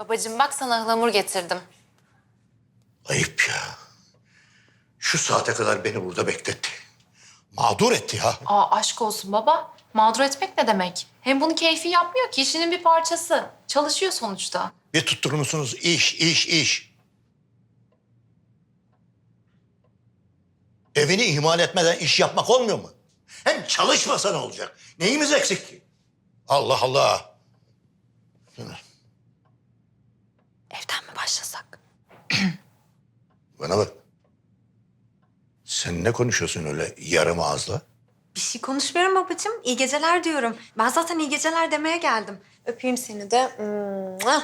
Babacığım bak sana ıhlamur getirdim. Ayıp ya. Şu saate kadar beni burada bekletti. Mağdur etti ya. Aa aşk olsun baba. Mağdur etmek ne demek? Hem bunu keyfi yapmıyor ki işinin bir parçası. Çalışıyor sonuçta. Bir tutturur musunuz? İş, iş, iş. Evini ihmal etmeden iş yapmak olmuyor mu? Hem çalışmasa ne olacak? Neyimiz eksik ki? Allah Allah. Bana bak. Sen ne konuşuyorsun öyle yarım ağızla? Bir şey konuşmuyorum babacığım. İyi geceler diyorum. Ben zaten iyi geceler demeye geldim. Öpeyim seni de. Mua.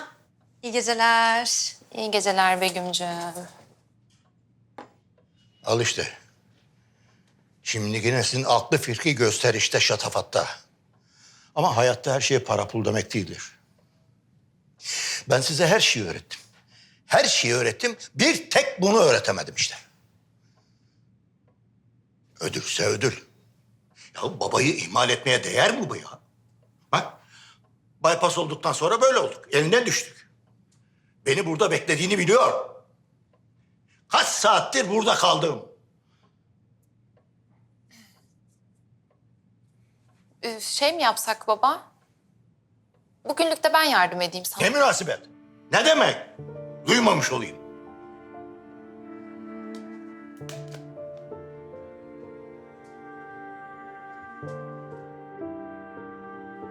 İyi geceler. İyi geceler Begüm'cüğüm. Al işte. Şimdi yine sizin aklı fikri gösterişte şatafatta. Ama hayatta her şey para pul demek değildir. Ben size her şeyi öğrettim. Her şeyi öğrettim. Bir tek bunu öğretemedim işte. Ödülse ödül. Ya babayı ihmal etmeye değer mi bu ya? Bak, bypass olduktan sonra böyle olduk. Eline düştük. Beni burada beklediğini biliyor. Kaç saattir burada kaldım. Ee, şey mi yapsak baba? Bugünlük de ben yardım edeyim sana. Ne münasebet? Ne demek? Duymamış olayım.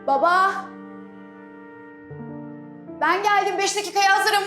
Baba! Ben geldim. Beş dakikaya hazırım.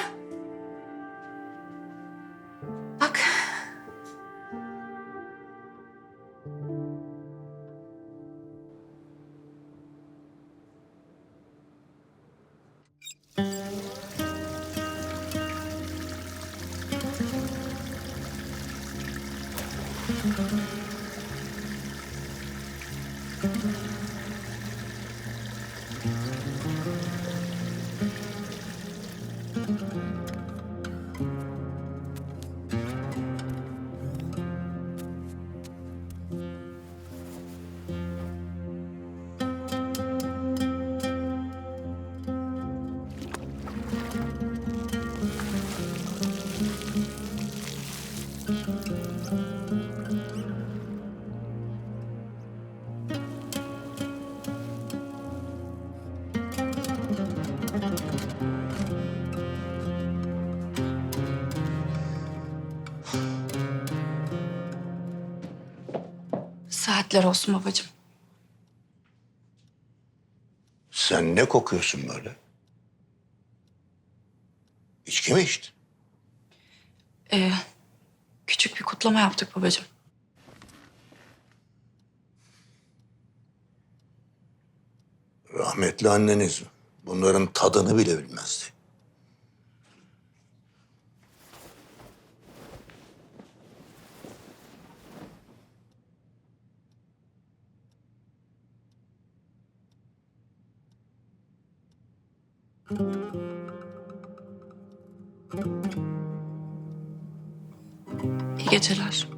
Saatler olsun babacığım. Sen ne kokuyorsun böyle? İçki mi içtin? Ee, küçük bir kutlama yaptık babacığım. Rahmetli anneniz bunların tadını bile bilmezdi. İyi geceler.